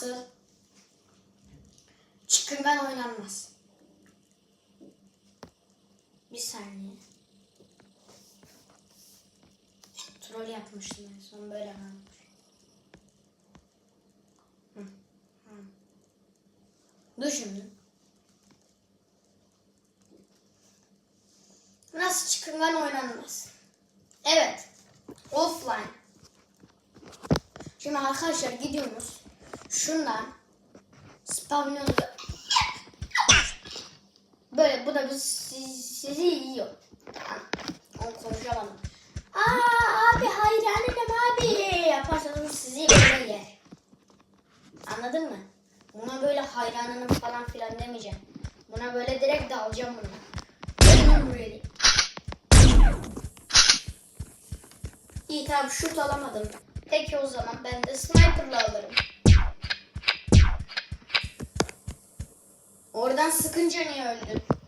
Nasıl? Çıkıngan oynanmaz. Bir saniye. Troll yapmıştım en son böyle kalmış. Dur şimdi. Nasıl çıkıngan oynanmaz? Evet. Offline. Şimdi arkadaşlar gidiyoruz. Şundan spavnonu böyle bu da bu sizi, sizi yiyor. Onu konuşamadım. Aa abi hayranım abi yaparsanız sizi böyle yer. Anladın mı? Buna böyle hayranım falan filan demeyeceğim. Buna böyle direkt dalacağım bunu. Really. İyi tamam şut alamadım. Peki o zaman ben de sniper'la alırım. Oradan sıkınca niye öldün?